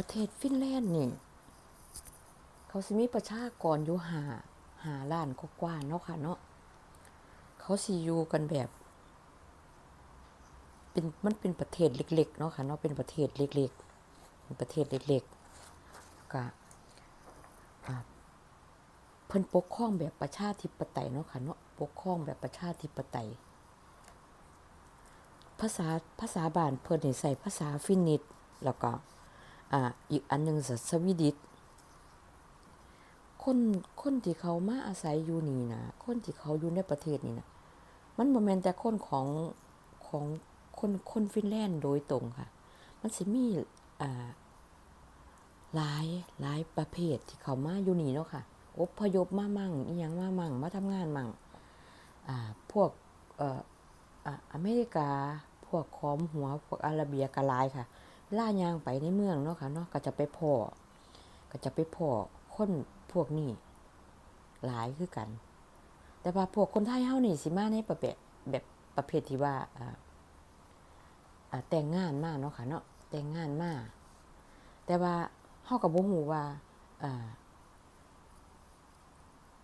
ประเทศฟินแลนด์นี่ เขาสิมีประชากรอยู่หาหาล้านกว่าเนาะค่ะเนาะเขาสิอยู่กันแบบ เป็นมันเป็นประเทศเล็ก ๆ เนาะค่ะเนาะเป็นประเทศเล็กๆเป็นประเทศเล็กๆก็เพิ่นปกครองแบบประชาธิปไตยเนาะค่ะเนาะปกครองแบบประชาธิปไตย ภาษาภาษาบ้านเพิ่นใส่ภาษาฟินนิชแล้วก็ อ่าอีกอันหนึ่งสสวีดิชคนคนที่เขามาอาศัยอยู่นี่นะคนที่เขาอยู่ในประเทศนี่นะมันบ่แม่นแต่คนของของคนคนฟินแลนด์โดยตรงค่ะ มันสิมีอ่าหลายหลายประเภทที่เขามาอยู่นี่เนาะค่ะอพยพมามั่งอีหยังมามั่งมาทำงานมั่งอ่าพวกเอ่ออะอเมริกา พวกคอมหัว พวกอาราเบียกะหลายค่ะ ล่ายางไปในเมืองเนาะค่ะเนาะก็จะไปพ่อก็จะไปพ่อคนพวกนี้หลายคือกัน แต่ว่าพวกคนไทยเฮานี่สิมาในประเภทแบบประเภทที่ว่าอ่าแต่งงานมาเนาะค่ะเนาะแต่งงานมาแต่ว่าเฮาก็บ่ฮู้ว่าอ่า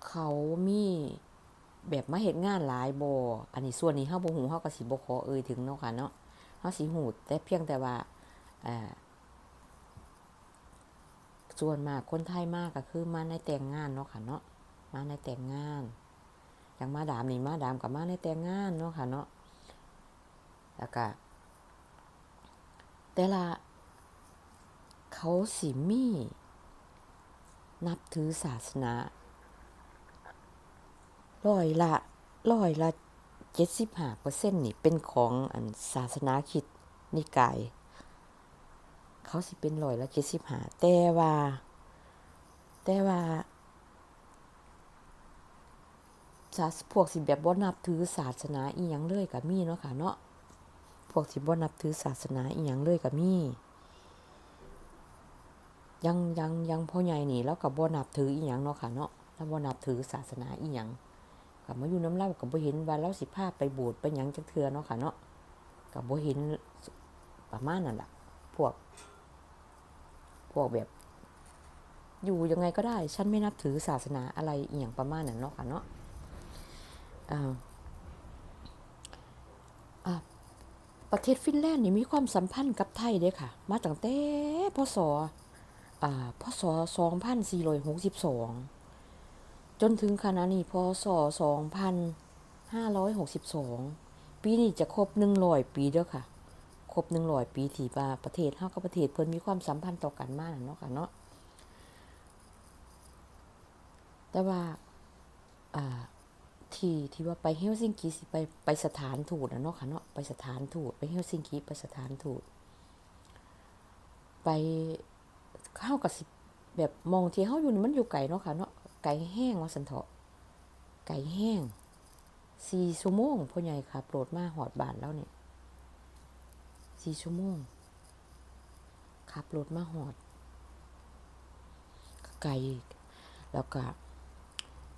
เขามีแบบมาเฮ็ดงานหลายบ่อันนี้ส่วนนี้เฮาบ่ฮู้เฮาก็สิบ่ขอเอ่ยถึงเนาะค่ะเนาะเฮาสิฮู้แต่เพียงแต่ว่า ส่วนมากคนไทยมากก็คือมาในแต่งงานเนาะค่ะเนาะมาในแต่งงานอย่างมาดามนี่มาดามก็มาในแต่งงานเนาะค่ะเนาะแล้วก็แต่ละเขาสิมีนับถือศาสนาร้อยละร้อยละเจ็ดสิบห้าเปอร์เซ็นต์นี่เป็นของอันศาสนาคิดนิกาย เขาสิเป็นร้อยละเจ็ดสิบห้าแต่ว่า แต่ว่าศาสพวกสิแบบบ่นับถือศาสนาอีหยังเลยก็มีเนาะค่ะเนาะพวกสิบ่นับถือศาสนาอีหยังเลยก็มียังยังยังพ่อใหญ่นี่แล้วก็บ่นับถืออีหยังเนาะค่ะเนาะแล้วบ่นับถือศาสนาอีหยังก็มาอยู่น้ำเล่าก็บ่เห็นว่าเราสิพาไปบสถ์ไปหยังจักเทื่อเนาะค่ะเนาะก็บ่เห็นประมาณนั้นแหละพวก พวกแบบ อยู่ยังไงก็ได้ ฉันไม่นับถือศาสนาอะไรอีหยังประมาณนั้นเนาะค่ะเนาะประเทศฟินแลนด์นี่มีความสัมพันธ์กับไทยเด้ค่ะ มาตั้งแต่พศอ่าพศ2462 จนถึงขณะนี้พศ 2562 ปีนี้จะครบ100ปีเด้อค่ะ ครบ100ปีที่ว่าประเทศเฮากับประเทศเพิ่นมีความสัมพันธ์ต่อกันมากเนาะค่ะเนาะแต่ว่าอ่าที่ที่ว่าไปเฮลซิงกิสิไปไปสถานทูตนะเนาะค่ะเนาะไปสถานทูตไปเฮลซิงกิไปสถานทูตไปเข้ากับสิแบบมองที่เฮาอยู่นี่มันอยู่ไกลเนาะค่ะเนาะไก่แห้งว่าสันเถาะไก่แห้งสี่ชั่วโมงพ่อใหญ่ขับรถมาหอดบ้านแล้วเนี่ย สี่ชั่วโมงขับรถมาหอด ไกลแล้วก็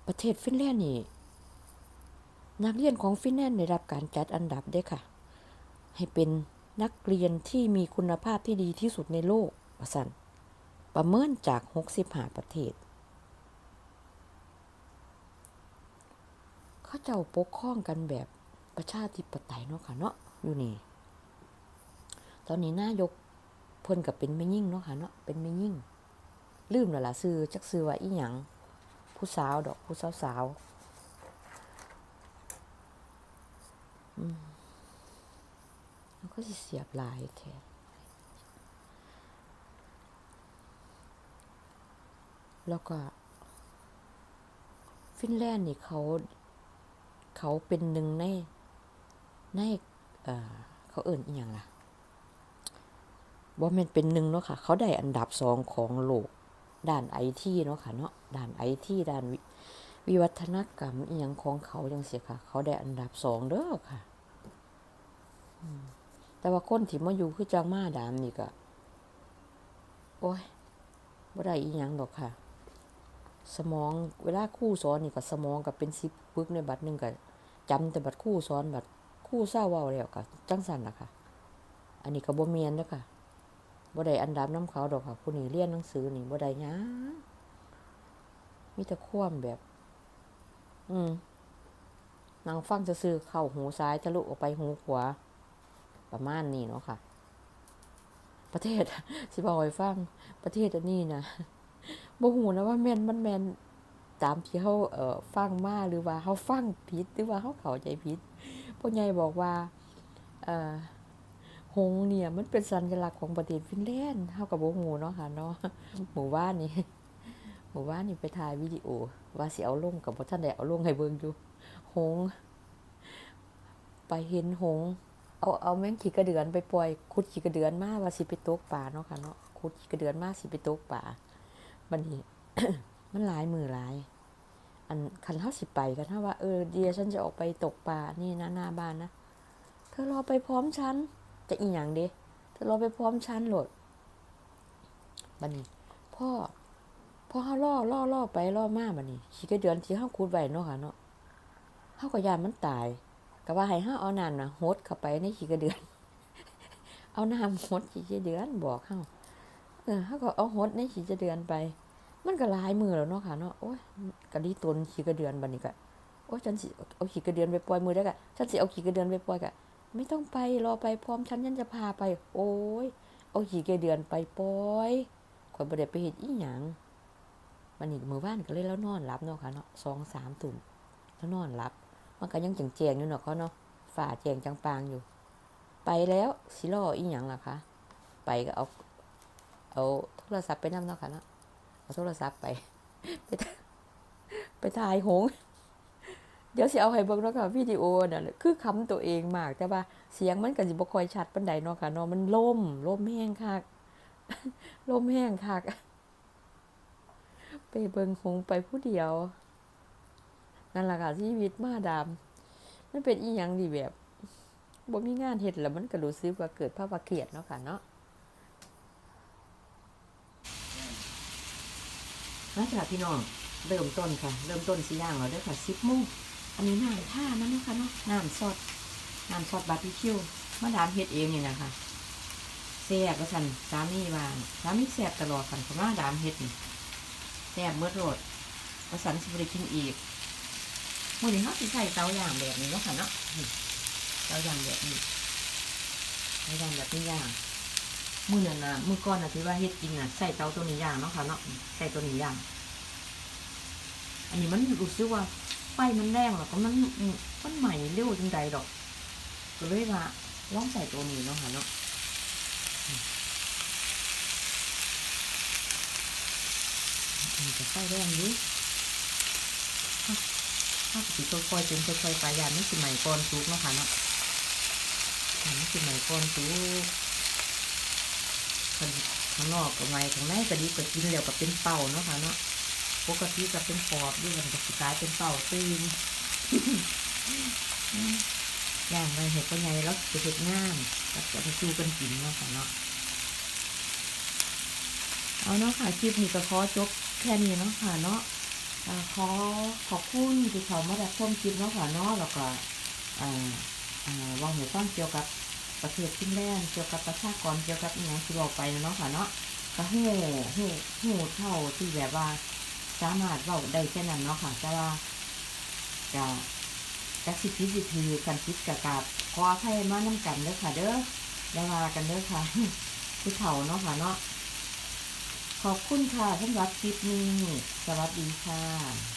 ประเทศฟินแลนด์นี่ นักเรียนของฟินแลนด์ได้รับการจัดอันดับได้ค่ะ ให้เป็นนักเรียนที่มีคุณภาพที่ดีที่สุดในโลกว่าสันประเมินจาก 65 ประเทศ เขาเจ้าปกครองกันแบบประชาธิปไตยเนาะค่ะเนาะอยู่นี่ ตอนนี้นายกเพิ่นกับเป็นแม่ยิ่งเนาะค่ะเนาะเป็นแม่ยิ่ง ลืมแล้วล่ะซื้อจักซื้อว่าอีหยังผู้สาวดอกผู้สาวสาวอืมแล้วก็สิเสียบลายแท้แล้วก็ ฟินแลนด์นี่เขา เขาเป็นหนึ่งใน ใน เอ่อเขาเอิ่นอีหยังล่ะ บ่แม่นเป็นหนึ่งเนาะค่ะ เขาได้อันดับสองของโลก ด้านไอทีเนาะค่ะเนาะด้านไอทีด้านวิวิวัฒนกรรมอีหยังของเขาจังซี่ค่ะ เขาได้อันดับสองเด้อค่ะ แต่ว่าคนที่มาอยู่คือจังมาดามนี่ก็โอ้ยบ่ได้อีหยังดอกค่ะ สมองเวลาครูสอนนี่ก็สมองก็เป็นสิบปึกในบัดหนึ่งก็จำแต่บัดครูสอนบัดครูเศร้าว้าแล้วก็จังซั่นะค่ะอันนี้ก็บ่แม่นเด้อค่ะ บ่ได้อันดับน้ำเขาดอกค่ะผู้นี้เรียนหนังสือนี่บ่ได้หยังมีแต่ความแบบ อืมนางฟังจะซื่อเข้าหูซ้ายทะลุออกไปหูขวา ประมาณนี้เนาะค่ะ ประเทศสิบอกให้ฟัง ประเทศอันนี้นะบ่ฮู้นะว่าแมนมันแมนตามที่เฮาเอ่อฟังมาหรือว่าเฮาฟังผิดหรือว่าเฮาเข้าใจผิดพ่อใหญ่บอกว่า เอ่อ หงเนี่ยมันเป็นสัญลักษณ์ของประเทศฟินแลนด์เฮาก็บ่ฮู้เนาะค่ะเนาะหมู่บ้านนี่หมู่บ้านนี่ไปถ่ายวิดีโอ ว่าสิเอาลงก็บ่ทันได้เอาลงให้เบิ่งอยู่หง ไปเห็นหง เอาเอาแมงขี้กระเดือนไปปล่อยขุดขี้กระเดือนมาว่าสิไปตกปลาเนาะค่ะเนาะขุดขี้กระเดือนมาสิไปตกปลาบัดนี้มันหลายมือหลาย อันคันเฮาสิไปกันถ้าว่าเออเดียฉันจะออกไปตกปลานี่นะหน้าบ้านนะเธอรอไปพร้อมฉัน จะอีหยังเด้เธอรอไปพร้อมฉันโหลดบัดนี้พ่อพ่อเฮาล่อล่อล่อไปล่อมาบัดนี้ขี้กระเดือนที่เฮาขุดไว้เนาะค่ะเนาะเฮาก็ยานมันตายก็ว่าให้เฮาเอาน้ำน่ะหดเข้าไปในขี้กระเดือน เอาน้ำหดขี้กระเดือนบอกเฮาเออเฮาก็เอาหดในขี้กระเดือนไป มันก็ลายมือแล้วเนาะค่ะเนาะโอ้ยกะดีตนขี้กระเดือนบัดนี้ก็โอ้ยฉันสิเอาขี้กระเดือนไปปล่อยมือได้กะฉันสิเอาขี้กระเดือนไปปล่อยกะ ไม่ต้องไปรอไปพร้อมฉันฉันจะพาไป โอ้ยเอาขี้กเดือนไปปอยข่อยบ่ได้ไปเฮ็ดอีหยังบัดนี้มื้อวานก็เลยแล้วนอนหลับเนาะค่ะเนาะ2 3ทุ่มแล้วนอนหลับ มันก็ยังแจงๆอยู่เนาะเขาเนาะฝ่าแจงจังปางอยู่ ไปแล้วสิรออีหยังล่ะคะไปก็เอา เอาโทรศัพท์ไปนำเนาะค่ะเนาะเอาโทรศัพท์ไป ไปถ่ายไปถ่ายหง เดี๋ยวสิเอาให้เบิ่งเนาะค่ะวิดีโอน่ะคือคำตัวเองมากแต่ว่าเสียงมันก็สิบ่ค่อยชัดปานใดเนาะค่ะเนาะมันล่มล่มแห้งคักล่มแห้งคักไปเบิ่งหงไปผู้เดียว นั่นล่ะค่ะชีวิตมาดามมันเป็นอีหยังดีแบบบ่มีงานเฮ็ดแล้วมันก็รู้สึกว่าเกิดภาวะเครียดเนาะค่ะเนาะมาจากพี่น้องเริ่มต้นค่ะ เริ่มต้นสิย่างแล้วเด้อค่ะสิบโมง อันนี้น้ำท่านั่นนะคะเนาะน้ำซอสน้ำซอสบาร์บีคิวมาดามเฮ็ดเองนี่นะคะแซ่บว่าสันสามีว่าสามีแซ่บตลอดกันเพราะว่าดามเฮ็ดนี่แซ่บเมื่อโรดว่าสันสิบริกินอีกมื่อนี้เขาสิใส่เตาย่างแบบนี้เนาะค่ะเนาะเตาย่างแบบนี้เตาย่างแบบนี้ย่างมือนั่นนะมือก่อนนะที่ว่าเฮ็ดจริงอะใส่เตาตัวนี้ย่างเนาะค่ะเนาะใส่ตัวนี้ย่าง อันนี้มันรู้สึกว่า ไฟมันแรงแล้วก็มันมันใหม่เร็วจังใดดอกก็เลยว่าลองใส่ตัวนี้เนาะค่ะเนาะมันจะใส่แรงอยู่ถ้าสิค่อยๆเป็นค่อยๆไปยานไม่สิใหม่ก่อนสุกเนาะค่ะเนาะยานไม่สิใหม่ก่อนสุกข้างนอกก็ไม่ข้างในก็ดีก็กินแล้วก็เป็นเป่าเนาะค่ะเนาะ ปกติก็เป็นปอบด้วยมันก็สกลายเป็นเป่าตีนอย่างไรเห็ดก็ไงแล้วจะเห็ดง่ามก็จะไปสู้กันกินเนาะค่ะเนาะเอาเนาะค่ะคลิปนี้ก็ขอจบแค่นี้เนาะค่ะเนาะอ่าขอขอบคุณที่เขามารับชมคลิปเนาะค่ะเนาะแล้วก็อ่างเห็นฟังเกี่ยวกับประเทศฟินแลนด์เกี่ยวกับประชากรเกี่ยวกับอีหยังที่บอกไปนะเนาะค่ะเนาะก็หูหูหูเท่าที่แบบว่า สามารถเว้าได้แค่นั้นเนาะค่ะ แต่ว่าจะจะสิทธิสิทธิกันคิดกับกาบขอให้มาน้ำกันเด้อค่ะ เด้อได้มากันเด้อค่ะผู้เฒ่าเนาะค่ะเนาะขอบคุณค่ะสำหรับคลิปนี้ สวัสดีค่ะ